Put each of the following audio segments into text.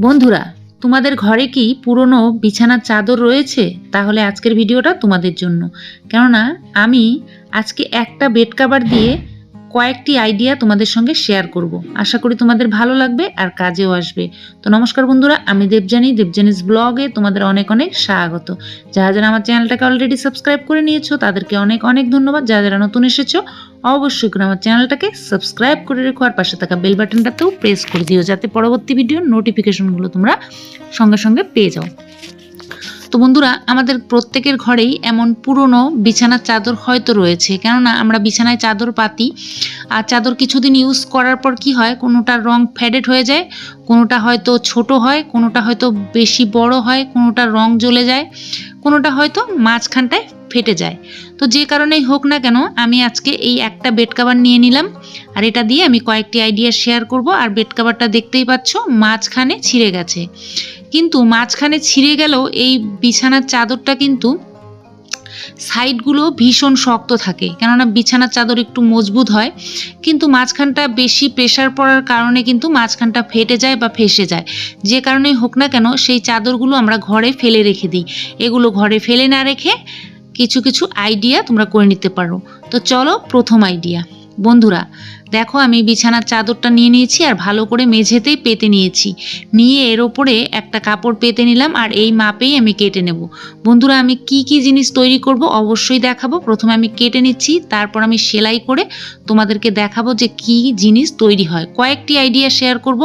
বন্ধুরা, তোমাদের ঘরে কি পুরনো বিছানার চাদর রয়েছে? তাহলে আজকের ভিডিওটা তোমাদের জন্য। কেননা, আমি আজকে একটা বেড কাভার দিয়ে কয়েকটি আইডিয়া তোমাদের সঙ্গে শেয়ার করব। আশা করি তোমাদের ভালো লাগবে আর কাজেও আসবে। তো নমস্কার বন্ধুরা, আমি দেবজানি দেবজানিস ব্লগে তোমাদের অনেক অনেক স্বাগত। যারা যারা আমার চ্যানেলটাকে অলরেডি সাবস্ক্রাইব করে নিয়েছো, তাদেরকে অনেক অনেক ধন্যবাদ। যারা যারা নতুন এসেছ, অবশ্যই করে আমার চ্যানেলটাকে সাবস্ক্রাইব করে রেখো আর পাশে থাকা বেল বাটনটাতেও প্রেস করে দিও, যাতে পরবর্তী ভিডিওর নোটিফিকেশনগুলো তোমরা সঙ্গে সঙ্গে পেয়ে যাও। তো বন্ধুরা, আমাদের প্রত্যেকের ঘরেই এমন পুরনো বিছানার চাদর হয়তো রয়েছে। কেননা আমরা বিছানায় চাদর পাতি আর চাদর কিছুদিন ইউজ করার পর কি হয়, কোনোটার রং ফ্যাডেড হয়ে যায়, কোনোটা হয়তো ছোট হয়, কোনোটা হয়তো বেশি বড় হয় কোনোটা রং জ্বলে যায়, কোনোটা হয়তো মাঝখানটায় ফেটে যায়। তো যে কারণেই হোক না কেন, আমি আজকে এই একটা বেড কাভার নিয়ে নিলাম। আর এটা দিয়ে আমি কয়েকটি আইডিয়া শেয়ার করব। আর বেড কাভারটা দেখতেই পাচ্ছ, মাঝখানে ছিঁড়ে গেছে। কিন্তু মাঝখানে ছিঁড়ে গেলেও এই বিছানার চাদরটা কিন্তু সাইডগুলো ভীষণ শক্ত থাকে। কেননা বিছানার চাদর একটু মজবুত হয়। কিন্তু মাঝখানটা বেশি প্রেশার পড়ার কারণে কিন্তু মাঝখানটা ফেটে যায় বা ফেসে যায়। যে কারণেই হোক না কেন, সেই চাদরগুলো আমরা ঘরে ফেলে রেখে দিই। এগুলো ঘরে ফেলে না রেখে কিছু কিছু আইডিয়া তোমরা করে নিতে পারো। তো চলো প্রথম আইডিয়া বন্ধুরা দেখো, আমি বিছানার চাদরটা নিয়ে নিয়েছি আর ভালো করে মেঝেতেই পেতে নিয়েছি। নিয়ে এর ওপরে একটা কাপড় পেতে নিলাম আর এই মাপেই আমি কেটে নেব। বন্ধুরা, আমি কি কি জিনিস তৈরি করব অবশ্যই দেখাবো। প্রথমে আমি কেটে নিচ্ছি, তারপর আমি সেলাই করে তোমাদেরকে দেখাবো যে কি জিনিস তৈরি হয়। কয়েকটি আইডিয়া শেয়ার করব।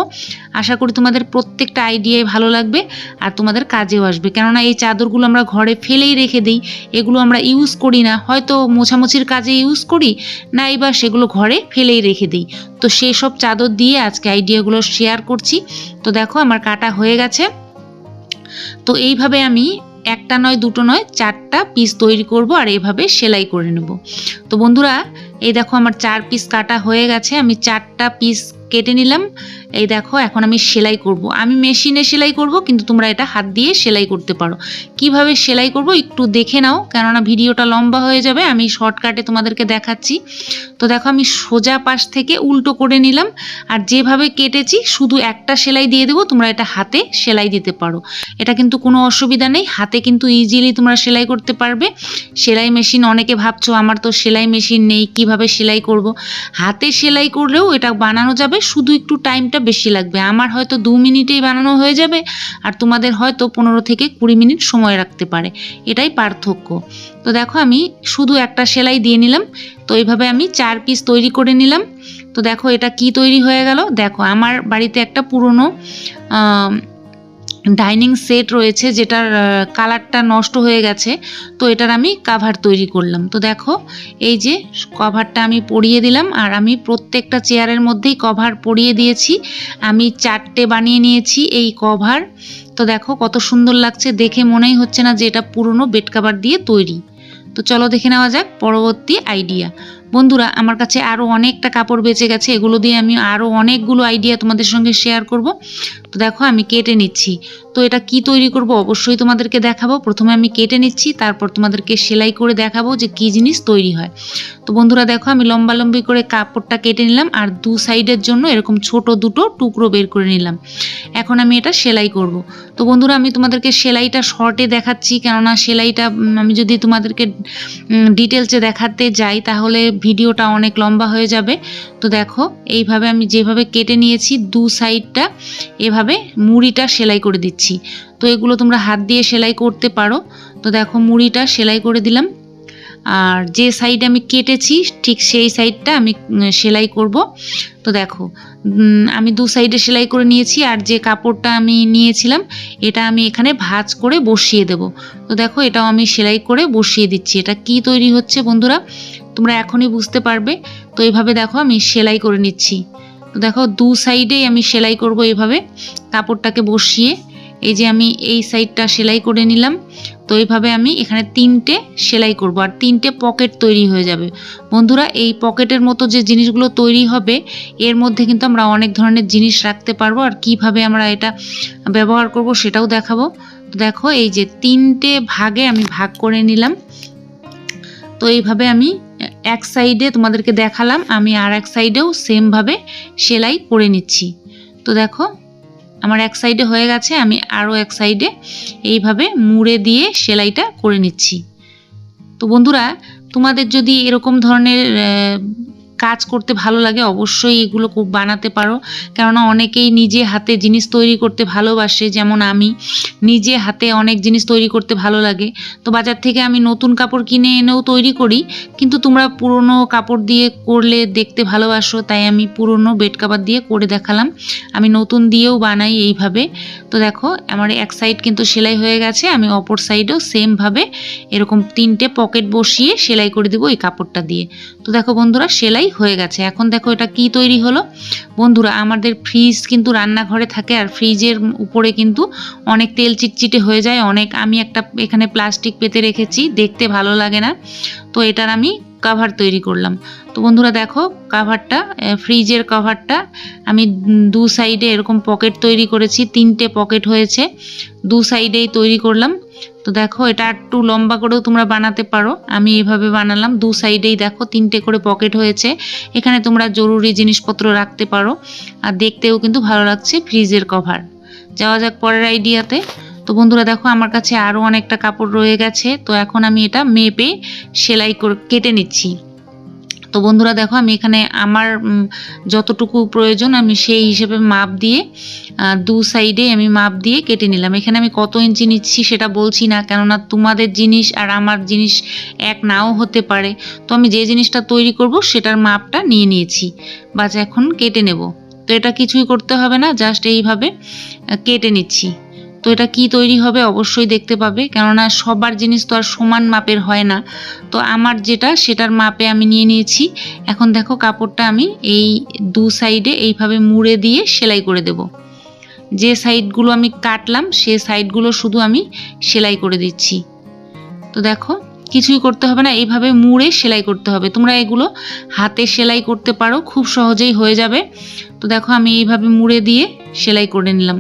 আশা করি তোমাদের প্রত্যেকটা আইডিয়াই ভালো লাগবে আর তোমাদের কাজেও আসবে। কেননা এই চাদরগুলো আমরা ঘরে ফেলেই রেখে দিই, এগুলো আমরা ইউজ করি না। হয়তো মোছামুছির কাজে ইউজ করি, না এবার সেগুলো ঘরে ফেলেই রেখে দিই। তো সেই সব চাদর দিয়ে আজকে আইডিয়াগুলো শেয়ার করছি। তো দেখো আমার কাটা হয়ে গেছে। তো এইভাবে আমি একটা নয়, দুটো নয়, চারটা পিস তৈরি করব আর এইভাবে সেলাই করে নেব। তো বন্ধুরা, এই দেখো আমার চার পিস কাটা হয়ে গেছে। আমি চারটা পিস কেটে নিলাম। এই দেখো, এখন আমি সেলাই করব। আমি মেশিনে সেলাই করব, কিন্তু তোমরা এটা হাত দিয়ে সেলাই করতে পারো। কীভাবে সেলাই করব একটু দেখে নাও, কেননা ভিডিওটা লম্বা হয়ে যাবে, আমি শর্টকাটে তোমাদেরকে দেখাচ্ছি। তো দেখো, আমি সোজা পাশ থেকে উল্টো করে নিলাম, আর যেভাবে কেটেছি, শুধু একটা সেলাই দিয়ে দেবো, তোমরা এটা হাতে সেলাই দিতে পারো। এটা কিন্তু কোনো অসুবিধা নেই, হাতে কিন্তু ইজিলি তোমরা সেলাই করতে পারবে। সেলাই মেশিন, অনেকে ভাবছ, আমার তো সেলাই মেশিন নেই, কীভাবে সেলাই করব? হাতে সেলাই করলেও এটা বানানো যাবে শুধু একটু টাইমটা বেশি লাগবে। আমার হয়তো দু মিনিটেই বানানো হয়ে যাবে আর তোমাদের হয়তো পনেরো থেকে কুড়ি মিনিট সময় রাখতে পারে। এটাই পার্থক্য। তো দেখো আমি শুধু একটা সেলাই দিয়ে নিলাম। তো এইভাবে আমি চার পিস তৈরি করে নিলাম। তো দেখো এটা কি তৈরি হয়ে গেল? দেখো আমার বাড়িতে একটা পুরনো ডাইনিং সেট রয়েছে যেটার কালারটা নষ্ট হয়ে গেছে, তো এটার আমি কাভার তৈরি করলাম। তো দেখো, এই যে কভারটা আমি পরিয়ে দিলাম, আর আমি প্রত্যেকটা চেয়ারের মধ্যেই কভার পরিয়ে দিয়েছি। আমি চারটে বানিয়ে নিয়েছি এই কভার তো দেখো, কত সুন্দর লাগছে, দেখে মনেই হচ্ছে না যে এটা পুরনো বেড কাভার দিয়ে তৈরি। তো চলো দেখে নেওয়া যাক, পরবর্তী আইডিয়া বন্ধুরা, আমার কাছে আরও অনেকটা কাপড় বেঁচে গেছে, এগুলো দিয়ে আমি আরও অনেকগুলো আইডিয়া তোমাদের সঙ্গে শেয়ার করব। তো দেখো আমি কেটে নিচ্ছি। তো এটা কি তৈরি করব অবশ্যই তোমাদেরকে দেখাবো। প্রথমে আমি কেটে নিচ্ছি, তারপর তোমাদেরকে সেলাই করে দেখাবো যে কি জিনিস তৈরি হয়। তো বন্ধুরা দেখো, আমি লম্বা লম্বি করে কাপড়টা কেটে নিলাম আর দু সাইডের জন্য এরকম ছোট দুটো টুকরো বের করে নিলাম। এখন আমি এটা সেলাই করব। তো বন্ধুরা আমি তোমাদেরকে সেলাইটা শর্টে দেখাচ্ছি, কেননা সেলাইটা আমি যদি তোমাদেরকে ডিটেলসে দেখাতে যাই তাহলে ভিডিওটা অনেক লম্বা হয়ে যাবে। তো দেখো, এইভাবে আমি যেভাবে কেটে নিয়েছি দু সাইডটা, এভাবে মুড়িটা সেলাই করে দিচ্ছি। তো এগুলো তোমরা হাত দিয়ে সেলাই করতে পারো। তো দেখো মুড়িটা সেলাই করে দিলাম। আর যে সাইড আমি কেটেছি, ঠিক সেই সাইডটা আমি সেলাই করব। তো দেখো আমি দু সাইডে সেলাই করে নিয়েছি। আর যে কাপড়টা আমি নিয়েছিলাম, এটা আমি এখানে ভাজ করে বসিয়ে দেব। তো দেখো, এটাও আমি সেলাই করে বসিয়ে দিচ্ছি। এটা কি তৈরি হচ্ছে বন্ধুরা? তোমরা এখনই বুঝতে পারবে। তো এইভাবে দেখো, আমি সেলাই করে নিচ্ছি। তো দেখো দু সাইডেই আমি সেলাই করব এইভাবে কাপড়টাকে বসিয়ে এই যে আমি এই সাইডটা সেলাই করে নিলাম। তো এইভাবে আমি এখানে তিনটে সেলাই করব আর তিনটে পকেট তৈরি হয়ে যাবে। বন্ধুরা, এই পকেটের মতো যে জিনিসগুলো তৈরি হবে, এর মধ্যে কিন্তু আমরা অনেক ধরনের জিনিস রাখতে পারব। আর কীভাবে আমরা এটা ব্যবহার করব সেটাও দেখাবো। তো দেখো এই যে তিনটে ভাগে আমি ভাগ করে নিলাম। তো এইভাবে আমি এক সাইডে তোমাদেরকে দেখালাম, আমি আর এক সাইডেও সেমভাবে সেলাই করে নিচ্ছি। তো দেখো, আমার এক সাইডে হয়ে গেছে, আমি আরও এক সাইডে এইভাবে মুড়ে দিয়ে সেলাইটা করে নিচ্ছি। তো বন্ধুরা, তোমাদের যদি এরকম ধরনের কাজ করতে ভালো লাগে, অবশ্যই এগুলো খুব বানাতে পারো। কেননা অনেকেই নিজে হাতে জিনিস তৈরি করতে ভালোবাসে, যেমন আমি। নিজে হাতে অনেক জিনিস তৈরি করতে ভালো লাগে। তো বাজার থেকে আমি নতুন কাপড় কিনে এনেও তৈরি করি। কিন্তু তোমরা পুরনো কাপড় দিয়ে করলে দেখতে ভালোবাসো, তাই আমি পুরনো বেড কাভার দিয়ে করে দেখালাম। আমি নতুন দিয়েও বানাই এইভাবে। তো দেখো, আমার এক সাইড কিন্তু সেলাই হয়ে গেছে, আমি অপর সাইডেও সেমভাবে এরকম তিনটে পকেট বসিয়ে সেলাই করে দেবো এই কাপড়টা দিয়ে। তো দেখো বন্ধুরা, সেলাই হয়ে গেছে। এখন দেখো এটা কি তৈরি হলো? বন্ধুরা, আমাদের ফ্রিজ কিন্তু রান্নাঘরে থাকে আর ফ্রিজের উপরে কিন্তু অনেক তেল চিটচিটে হয়ে যায়। অনেক, আমি একটা এখানে প্লাস্টিক পেতে রেখেছি, দেখতে ভালো লাগে না। তো এটার আমি কাভার তৈরি করলাম। তো বন্ধুরা দেখো কাভারটা ফ্রিজের কাভারটা আমি দু সাইডে এরকম পকেট তৈরি করেছি, তিনটে পকেট হয়েছে, দু সাইডেই তৈরি করলাম। তো দেখো, এটা একটু লম্বা করেও তোমরা বানাতে পারো। আমি এভাবে বানালাম, দু সাইডেই দেখো, তিনটে করে পকেট হয়েছে। এখানে তোমরা জরুরি জিনিসপত্র রাখতে পারো। আর দেখতেও কিন্তু ভালো লাগছে ফ্রিজের কভার যাওয়া যাক পরের আইডিয়াতে তো বন্ধুরা দেখো, আমার কাছে আরও অনেকটা কাপড় রয়ে গেছে। তো এখন আমি এটা মেপে সেলাই করে, কেটে নিচ্ছি। তো বন্ধুরা দেখো, আমি এখানে আমার যতটুকু প্রয়োজন আমি সেই হিসেবে মাপ দিয়ে দু সাইডে আমি মাপ দিয়ে কেটে নিলাম। এখানে আমি কত ইঞ্চি নিচ্ছি সেটা বলছি না, কেননা তোমাদের জিনিস আর আমার জিনিস এক নাও হতে পারে। তো আমি যে জিনিসটা তৈরি করব সেটার মাপটা নিয়ে নিয়েছি। বাস এখন কেটে নেব। তো এটা কিছুই করতে হবে না, জাস্ট এইভাবে কেটে নিচ্ছি। তো এটা কি তৈরি হবে অবশ্যই দেখতে পাবে। কেননা সবার জিনিস তো আর সমান মাপের হয় না। তো আমার যেটা, সেটার মাপে আমি নিয়ে নিয়েছি। এখন দেখো কাপড়টা আমি এই দু সাইডে এইভাবে মুড়ে দিয়ে সেলাই করে দেব। যে সাইডগুলো আমি কাটলাম, সে সাইডগুলো শুধু আমি সেলাই করে দিচ্ছি। তো দেখো, কিছুই করতে হবে না, এইভাবে মুড়ে সেলাই করতে হবে। তোমরা এগুলো হাতে সেলাই করতে পারো, খুব সহজেই হয়ে যাবে। তো দেখো আমি এইভাবে মুড়ে দিয়ে সেলাই করে নিলাম।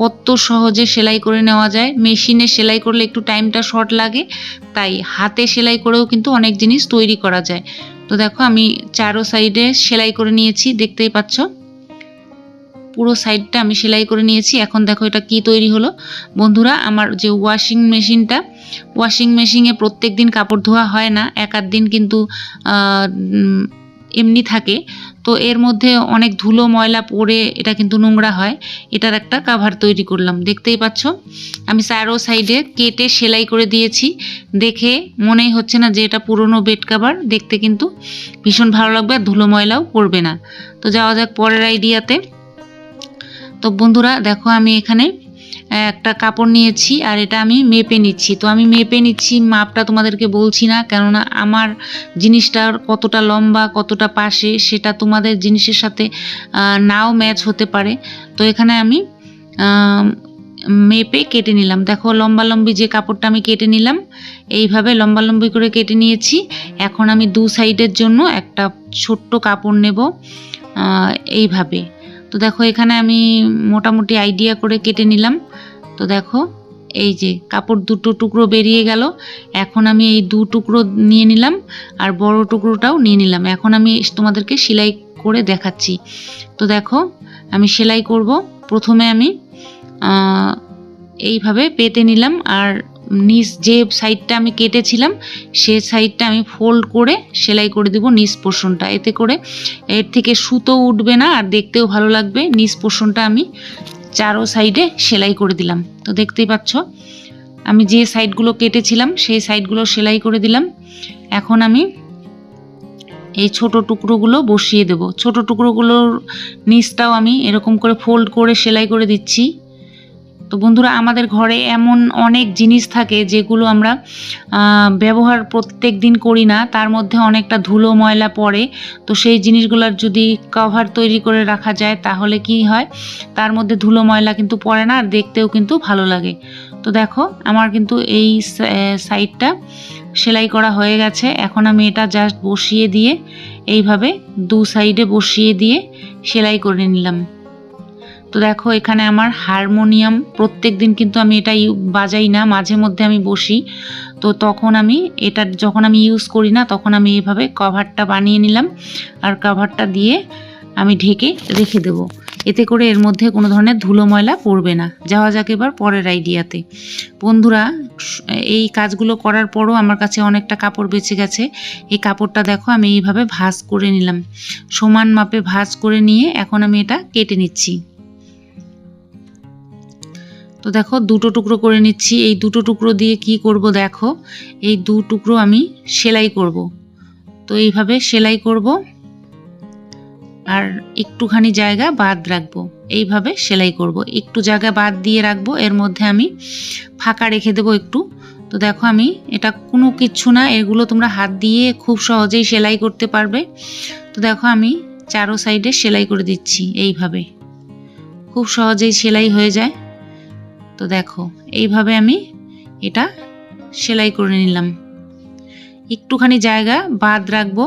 কত সহজে সেলাই করে নেওয়া যায়। মেশিনে সেলাই করলে একটু টাইমটা শর্ট লাগে, তাই হাতে সেলাই করেও কিন্তু অনেক জিনিস তৈরি করা যায়। তো দেখো, আমি চারো সাইডে সেলাই করে নিয়েছি, দেখতেই পাচ্ছ। পুরো সাইডটা আমি সেলাই করে নিয়েছি। এখন দেখো এটা কি তৈরি হলো। বন্ধুরা, আমার যে ওয়াশিং মেশিনটা ওয়াশিং মেশিনে প্রত্যেক দিন কাপড় ধোয়া হয় না। এক দিন কিন্তু এমনি থাকে। তো এর মধ্যে অনেক ধুলো, ময়লা পড়ে এটা কিন্তু নোংরা হয়। এটার একটা কাভার তৈরি করলাম। দেখতেই পাচ্ছ? আমি চারো সাইডে কেটে সেলাই করে দিয়েছি। দেখে মনেই হচ্ছে না যে এটা পুরনো বেড কাভার দেখতে কিন্তু ভীষণ ভালো লাগবে আর ধুলো, ময়লাও পড়বে না। তো যাওয়া যাক পরের আইডিয়াতে তো বন্ধুরা, দেখো আমি এখানে একটা কাপড় নিয়েছি আর এটা আমি মেপে নিচ্ছি। তো আমি মেপে নিচ্ছি, মাপটা তোমাদেরকে বলছি না, কেননা আমার জিনিসটার কতটা লম্বা, কতটা পাশে সেটা তোমাদের জিনিসের সাথে নাও ম্যাচ হতে পারে। তো এখানে আমি মেপে কেটে নিলাম। দেখো লম্বা লম্বি যে কাপড়টা আমি কেটে নিলাম, এইভাবে লম্বা লম্বি করে কেটে নিয়েছি। এখন আমি দু সাইডের জন্য একটা ছোট্ট কাপড় নেব এইভাবে। তো দেখো, এখানে আমি মোটামুটি আইডিয়া করে কেটে নিলাম। তো দেখো, এই যে কাপড় দুটো টুকরো বেরিয়ে গেল। এখন আমি এই দু টুকরো নিয়ে নিলাম আর বড় টুকরোটাও নিয়ে নিলাম। এখন আমি তোমাদেরকে সেলাই করে দেখাচ্ছি। তো দেখো, আমি সেলাই করব। প্রথমে আমি এইভাবে পেতে নিলাম আর নিচ যে সাইডটা আমি কেটেছিলাম, সে সাইডটা আমি ফোল্ড করে সেলাই করে দেব নিচ পোর্শনটা এতে করে এর থেকে সুতো উঠবে না আর দেখতেও ভালো লাগবে। নিচ পোষণটা আমি চারো সাইডে সেলাই করে দিলাম। তো দেখতেই পাচ্ছ, আমি যে সাইডগুলো কেটেছিলাম, সেই সাইডগুলো সেলাই করে দিলাম। এখন আমি এই ছোট টুকরোগুলো বসিয়ে দেব। ছোট টুকরোগুলোর নিচটাও আমি এরকম করে ফোল্ড করে সেলাই করে দিচ্ছি। তো বন্ধুরা, আমাদের ঘরে এমন অনেক জিনিস থাকে যেগুলো আমরা ব্যবহার প্রত্যেক দিন করি না। তার মধ্যে অনেকটা ধুলো ময়লা পড়ে। তো সেই জিনিসগুলোর যদি কভার তৈরি করে রাখা যায়, তাহলে কি হয়? তার মধ্যে ধুলো ময়লা কিন্তু পড়ে না, আর দেখতেও কিন্তু ভালো লাগে। তো দেখো, আমার কিন্তু এই সাইডটা সেলাই করা হয়ে গেছে। এখন আমি এটা জাস্ট বসিয়ে দিয়ে, এইভাবে দু সাইডে বসিয়ে দিয়ে সেলাই করে নিলাম। তো দেখো, এখানে আমার হারমোনিয়াম প্রত্যেক দিন কিন্তু আমি এটা বাজাই না, মাঝে মধ্যে আমি বসি। তো তখন আমি এটা যখন আমি ইউজ করি না, তখন আমি এইভাবে কভারটা বানিয়ে নিলাম আর কভারটা দিয়ে আমি ঢেকে রেখে দেব। এতে করে এর মধ্যে কোনো ধরনের ধুলো ময়লা পড়বে না। যাওয়া যাক এবার পরের আইডিয়াতে বন্ধুরা, এই কাজগুলো করার পরও আমার কাছে অনেকটা কাপড় বেঁচে গেছে। এই কাপড়টা দেখো, আমি এইভাবে ভাঁজ করে নিলাম। সমান মাপে ভাঁজ করে নিয়ে এখন আমি এটা কেটে নিচ্ছি। তো দেখো দুটো টুকরো করে নিচ্ছি। এই দুটো টুকরো দিয়ে কি করব দেখো? এই দু টুকরো আমি সেলাই করব। তো এইভাবে সেলাই করব আর একটুখানি জায়গা বাদ রাখব। এইভাবে সেলাই করব। একটু জায়গা বাদ দিয়ে রাখব। এর মধ্যে আমি ফাঁকা রেখে দেবো একটু। তো দেখো আমি এটা কোনো কিচ্ছু না, এগুলো তোমরা হাত দিয়ে খুব সহজেই সেলাই করতে পারবে। তো দেখো আমি চারো সাইডে সেলাই করে দিচ্ছি এইভাবে। খুব সহজেই সেলাই হয়ে যায়। তো দেখো, এইভাবে আমি এটা সেলাই করে নিলাম। একটুখানি জায়গা বাদ রাখব,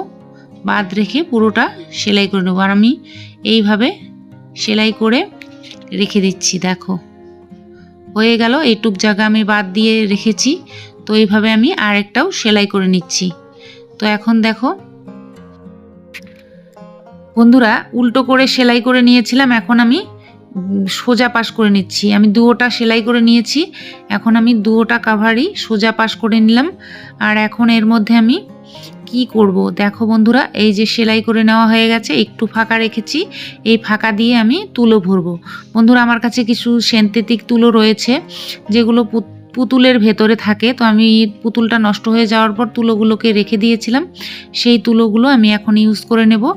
বাদ রেখে পুরোটা সেলাই করে নেব। আর আমি এইভাবে সেলাই করে রেখে দিচ্ছি, দেখো। হয়ে গেল, এইটুক জায়গা আমি বাদ দিয়ে রেখেছি, তো এইভাবে আমি আরেকটাও সেলাই করে নিচ্ছি। তো এখন দেখো, বন্ধুরা, উল্টো করে সেলাই করে নিয়েছিলাম, এখন আমি সোজা পাশ করে নিচ্ছি। আমি দুয়োটা সেলাই করে নিয়েছি। এখন আমি দুয়োটা কাভারই সোজা পাশ করে নিলাম। আর এখন এর মধ্যে আমি কি করব? দেখো বন্ধুরা, এই যে সেলাই করে নেওয়া হয়ে গেছে, একটু ফাঁকা রেখেছি। এই ফাঁকা দিয়ে আমি তুলো ভরবো। বন্ধুরা, আমার কাছে কিছু সেন্থেটিক তুলো রয়েছে, যেগুলো পুত- পুতুলের ভেতরে থাকে। তো আমি পুতুলটা নষ্ট হয়ে যাওয়ার পর তুলোগুলোকে রেখে দিয়েছিলাম। সেই তুলোগুলো আমি এখন ইউজ করে নেব।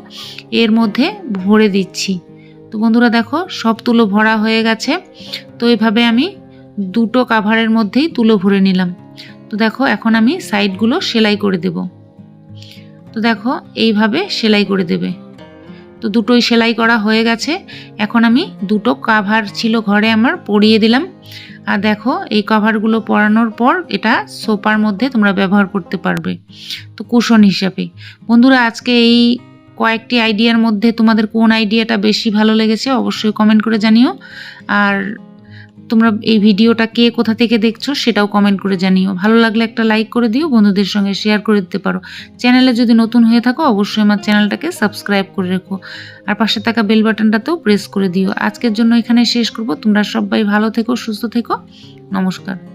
এর মধ্যে ভরে দিচ্ছি। তো বন্ধুরা দেখো, সব তুলো ভরা হয়ে গেছে। তো এইভাবে আমি দুটো কাভারের মধ্যেই তুলো ভরে নিলাম। তো দেখো, এখন আমি সাইডগুলো সেলাই করে দেব। তো দেখো, এইভাবে সেলাই করে দেবে। তো দুটোই সেলাই করা হয়ে গেছে। এখন আমি দুটো কাভার ছিল ঘরে আমার, পরিয়ে দিলাম। আর দেখো, এই কভারগুলো পরানোর পর এটা সোপার মধ্যে তোমরা ব্যবহার করতে পারবে। তো কুশন হিসাবে। বন্ধুরা, আজকে এই কয়েকটি আইডিয়ার মধ্যে তোমাদের কোন আইডিয়াটা বেশি ভালো লেগেছে অবশ্যই কমেন্ট করে জানিও। আর তোমরা এই ভিডিওটা কে কোথা থেকে দেখছ সেটাও কমেন্ট করে জানিও। ভালো লাগলে একটা লাইক করে দিও, বন্ধুদের সঙ্গে শেয়ার করে দিতে পারো। চ্যানেলে যদি নতুন হয়ে থাকো, অবশ্যই আমার চ্যানেলটাকে সাবস্ক্রাইব করে রেখো। আর পাশে থাকা বেল বাটনটাতেও প্রেস করে দিও। আজকের জন্য এখানে শেষ করব। তোমরা সবাই ভালো থেকো, সুস্থ থেকো। নমস্কার।